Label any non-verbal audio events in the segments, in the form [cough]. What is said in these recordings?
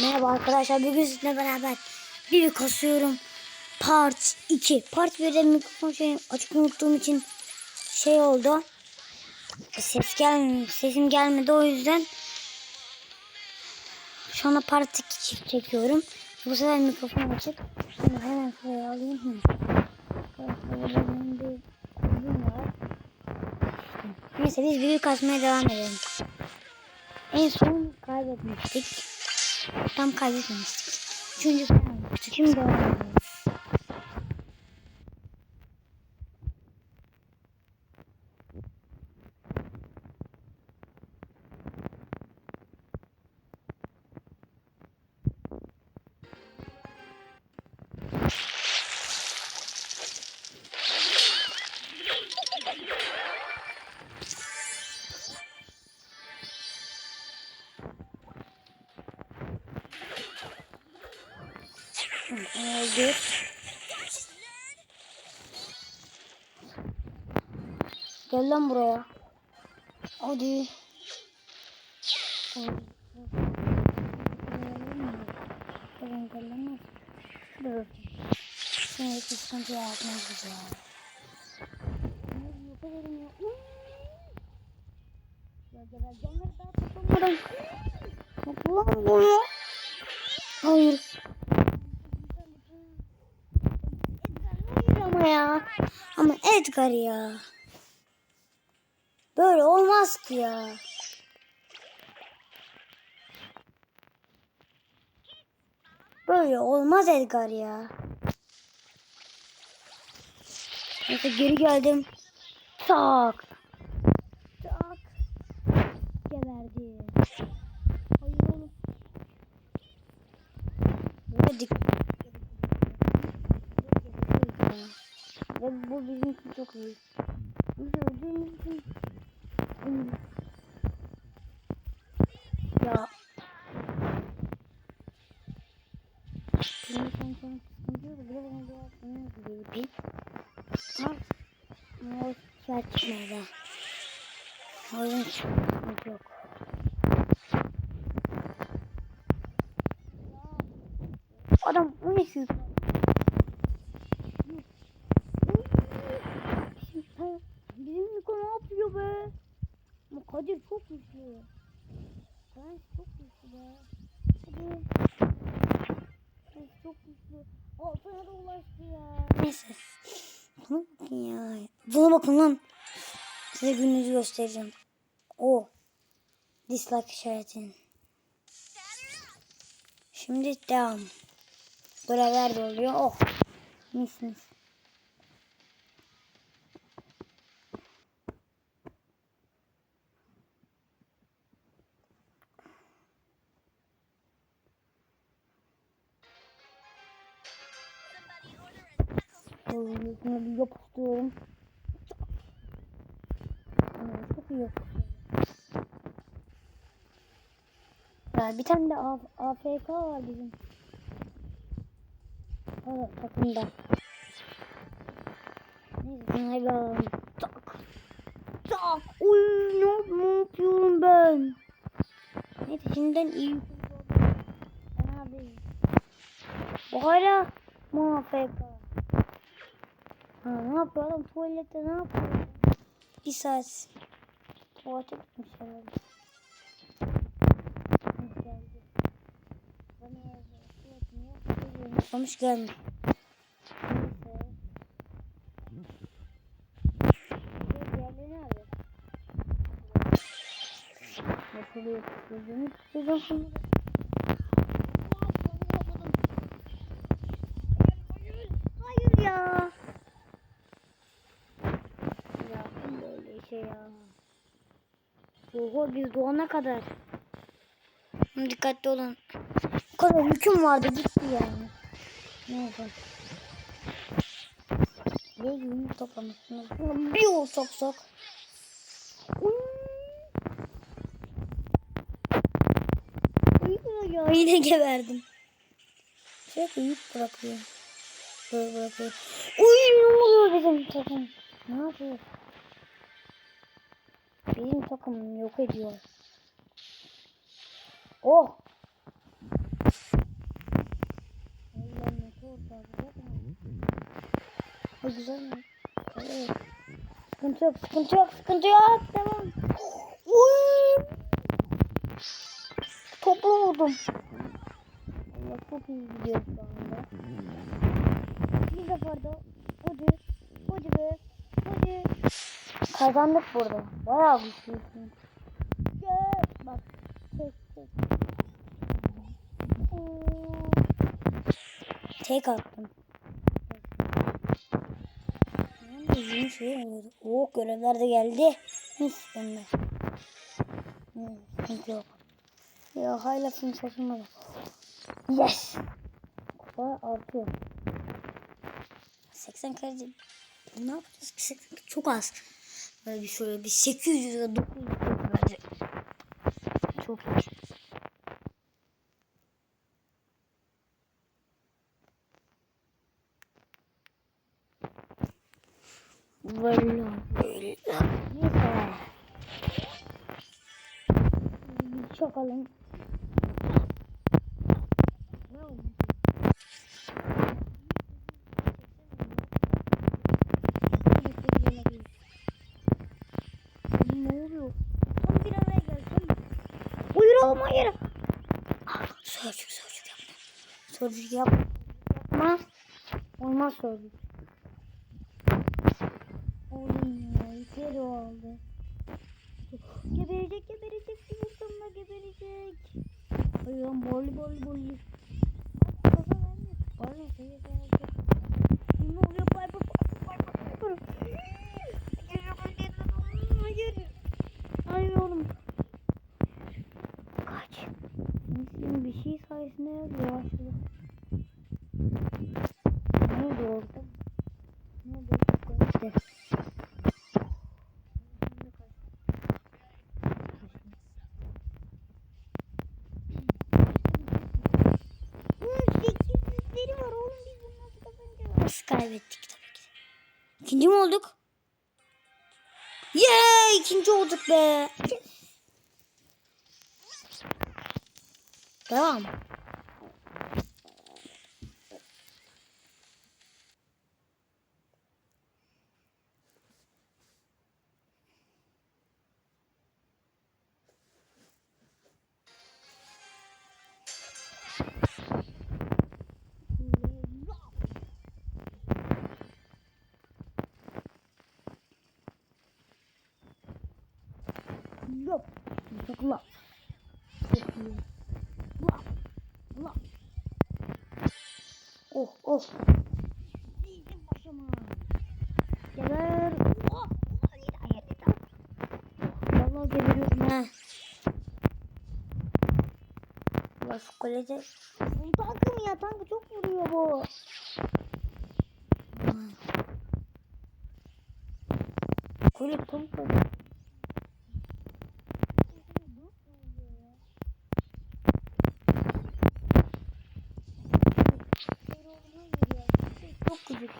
Merhaba arkadaşlar bugün sizinle beraber bir kasıyorum. Part 2 part 1'de mikrofon şey açık unuttuğum için şey oldu. Ses gel sesim gelmedi o yüzden şu anda part 2 çekiyorum. Bu sefer mikrofon açık. Şimdi hemen şuraya alayım. Neyse biz büyük kasmaya devam edelim en son kaybetmiştik Tam kaybetmemiştik. Üçüncü almıştık. Şimdi devam Oldu. Gel lan buraya. Hadi. Dur. Şimdi sıkıntı yapmaz bize. Ya. Hayır. Hayır ama ya. Ama Edgar ya. Böyle olmaz ki ya. Böyle olmaz Edgar ya. Neyse geri geldim. Tak. Geberdi. Hayır oğlum. Böyle dik. Ve bu bizim için çok iyi. Biz öldüğümüz için. Ya. Şimdi sen sana sıkıntı. Bir de bana bir yapmayı gibi. Ama ama o çıkmadı. O yüzden sıkıntı yok. Adam o ne siz? Bizim Niko ne yapıyor be? Ama Kadir çok güçlü. Ben çok güçlü be. Hadi. Kadir çok güçlü. Altına da ulaştı ya. Neyse. Ya. Buna bakın lan. Size gününüzü göstereceğim. O. Dislike işaretin. Şimdi devam. Görevler de oluyor. Oh. Mis mis. Yüzüne bir yapıştırıyorum. Çok iyi. Ya bir tane de AFK var bizim. Evet takımda. Neyse alalım. Tak. Tak. Uy ne, yap- ne yapıyorum ben? Neyse şimdiden iyi. Ben abi. O hala mı AFK? Ha, ne yapıyor adam tuvalette ne yapıyor? Bir saat. Tuvalete gitmiş herhalde. Hoş geldi. Bana yazdı. Tuvaletini yapıyor. Sonuç gelmiş. Neyse. Diğerleri nerede? Nasıl yapıyorsunuz? Sizin şunu Hayır ya. Ya böyle şey ya. Oho biz doğana kadar. Dikkatli olun. Bu kadar yüküm vardı gitti yani. Neyse. Ve yünü toplamışsınız. Bir o sok sok. Uy. Uy ya yine geberdim. Sürekli yük bırakıyor. Böyle bırakıyor. Uy ne oluyor bizim takım? Ne yapıyor? Benim takımım yok ediyor. Oh! Bu güzel mi? Evet. Sıkıntı yok, sıkıntı yok, sıkıntı yok. Tamam. Uy! Toplu vurdum. Allah çok iyi gidiyor şu anda. Bir sefer de ucu, ucu be. Kazandık burada. Bayağı güçlüsün. Bak, tek tek. Tek attım. Yeni şey oluyordu. Oo görevler de geldi. Mis bunda. Hmm, sıkıntı yok. Ya hala film şaşırmadı. Yes. Kupa artıyor. 80 kaleci. Ne yapacağız ki 80 çok az. Bir şöyle bir 800 ya 900 bence. Çok iyi. Böyle böyle. Neyse. Bir çakalım. Ne oldu? Ne oluyor? Tam bir araya gelsin. Buyur oğlum hayır. Ah, Sözcük sözcük yapma. Sözcük yapma. Yapma. Olmaz sözcük. Oğlum ya yukarı aldı. Geberecek geberecek yumurtamla geberecek. Ay lan bol bol bol. Kafa vermiyor. Bana şey gelecek. Ne oluyor bay bay bay bay bay. Hayır. Hayır oğlum. Kaç. Şimdi bir şey sayesinde yavaşladı. Ne oldu orada? Ne oldu? İşte. Sekizlikleri var oğlum biz bunu nasıl kazanacağız? Nasıl kaybettik tabii ki. İkinci mi olduk? Yeee ikinci olduk be. Devam. Oh. Bizim başıma. Geber. Oh. Geberiyorum ha. Allah şu kalede. Bu tankım ya tankı çok vuruyor bu. Kule tank var. Çok gıcık.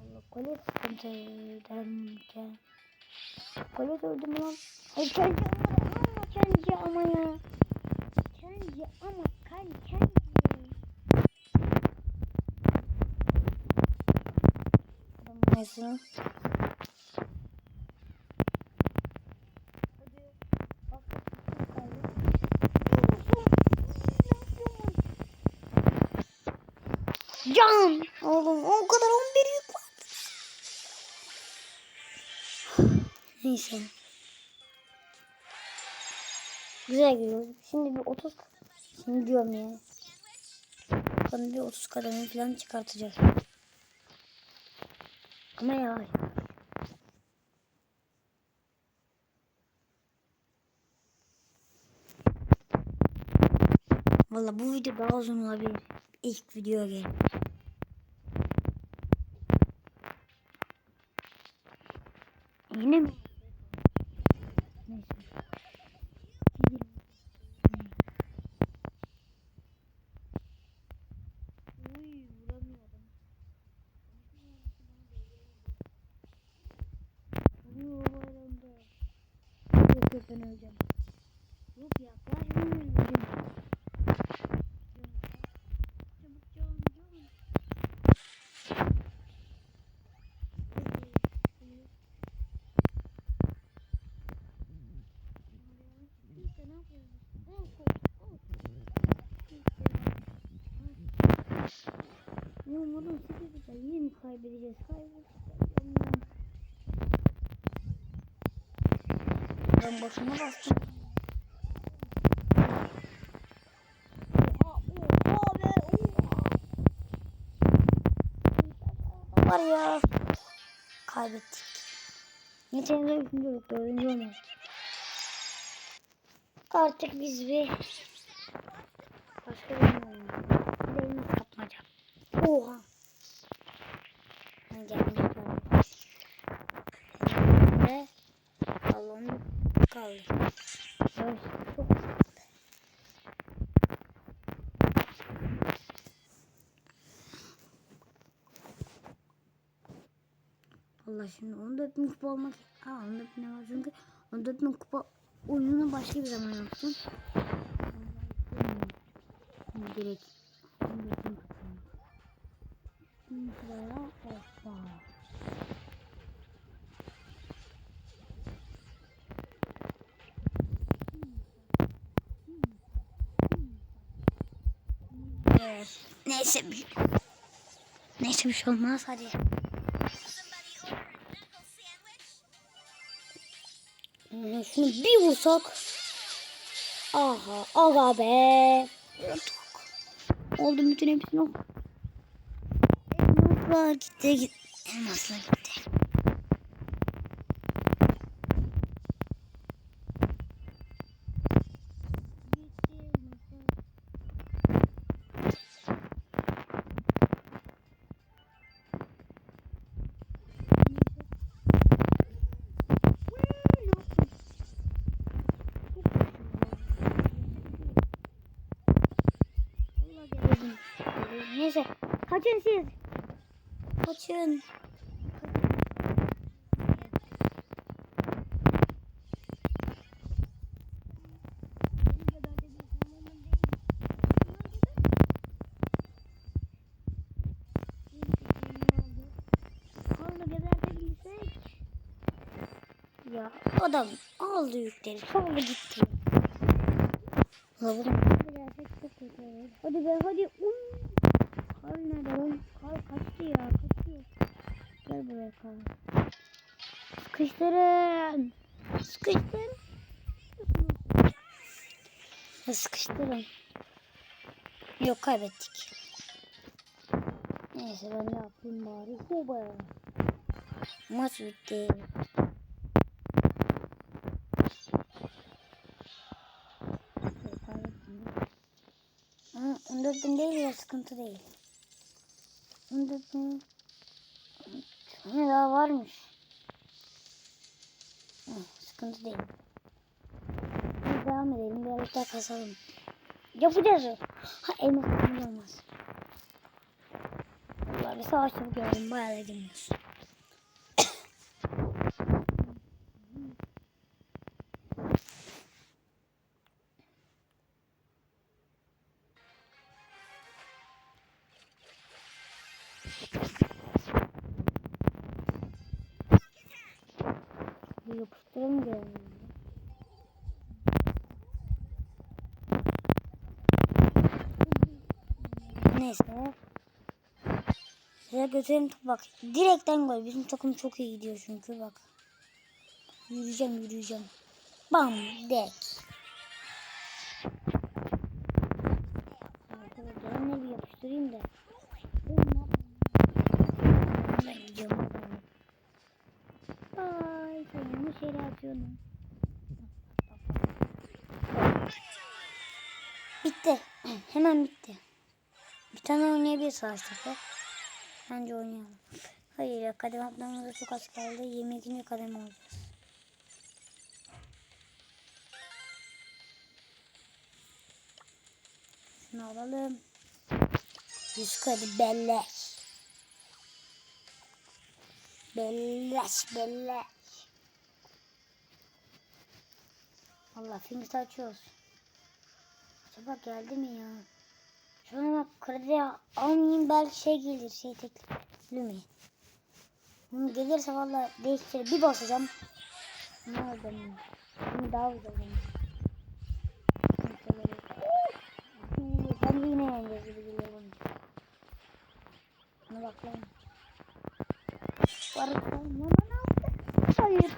Allah kole sıkıntı derken. Öldü mü lan? Ay kendi ama kendi ama ya. Kendi ama kan kendi. Neyse. Can! Oğlum o kadar 11 yük Neyse. Güzel gidiyor. Şimdi bir 30 şimdi diyorum ya. Bakalım bir 30 kademe falan çıkartacağız. Ama yavaş. Valla bu video daha uzun olabilir. İlk video gel. Yine mi? Neyse. Uy vuramıyorum. ben öleceğim. Yok yaklaşmıyorum öleceğim. Çabuk can can. Neyse ne yapıyoruz? Al, al, al. Oğlum oğlum sıkıntı yine mi kaybedeceğiz? Kaybedeceğiz. Ben boşuna bastım. Var ya. Kaybettik. De üçüncü olduk, dördüncü olmadık. Artık biz bir başka bir oyun oynayalım. Oha. Geldim. Ve balon kaldı. Çok Allah şimdi 14 bin kupa olmak ha 14 bin var çünkü 14 bin kupa oyununu başka bir zaman yaptım. Direkt Neyse bir şey olmaz hadi. Hmm, Şunu bir vursak. Aha, aga be. Oldu bütün hepsini. o. Elmaslar gitti. Elmaslar gitti. Kaçın siz. Kaçın. Ya adam aldı yükleri sonra gitti. Lavrum. Hadi be hadi. Uy. Kar nerede lan? Kar kaçtı ya kaçıyor. Gel buraya kar. Sıkıştırın. Sıkıştırın. Ya sıkıştırın. Yok kaybettik. Neyse ben ne yapayım bari. Hoba. Maç bitti. Ama 14 bin değil ya sıkıntı değil. 14 bin ne daha varmış. Hı, sıkıntı değil. Biz devam edelim birazcık daha kasalım. Yapacağız. Ha elmas olmaz. Vallahi bir savaş topu gördüm bayağı da. Yapıştıralım görelim. Neyse. Size götürelim bak. Direkten gol. Bizim takım çok iyi gidiyor çünkü bak. Yürüyeceğim yürüyeceğim. Bam dek. Arkadaşlar ne bir yapıştırayım da. Yere atıyorum. Bitti. [clears throat] Hemen bitti. Bir tane oynayabiliriz topu. Bence oynayalım. Hayır kadem atmamıza çok az kaldı. 22. kadem olacağız. Şunu alalım. 100 kadı belleş. Belleş belleş. Allah filmi açıyoruz. Acaba geldi mi ya? Şuna bak kredi almayayım belki şey gelir şey teklifli mi? Hı, gelirse valla değiştirir. Bir basacağım. Ne oldu benim? Şimdi daha güzel. Ben de yine yeneceğiz gibi geliyor bana. Bak lan. Lan ne bana yaptı? Hayır.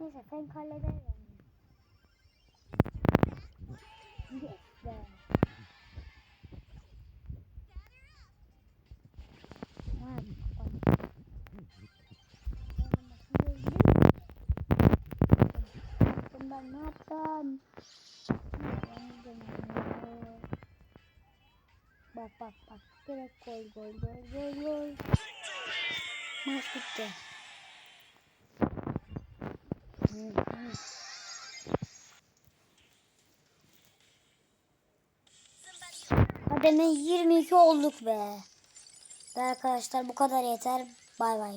Neyse sen kapat. Ben ne yaptım? Bak bak bak. Direkt gol gol gol gol gol. Maç bitti. Hı, hı. Kademe 22 olduk be. Ve arkadaşlar bu kadar yeter. Bay bay.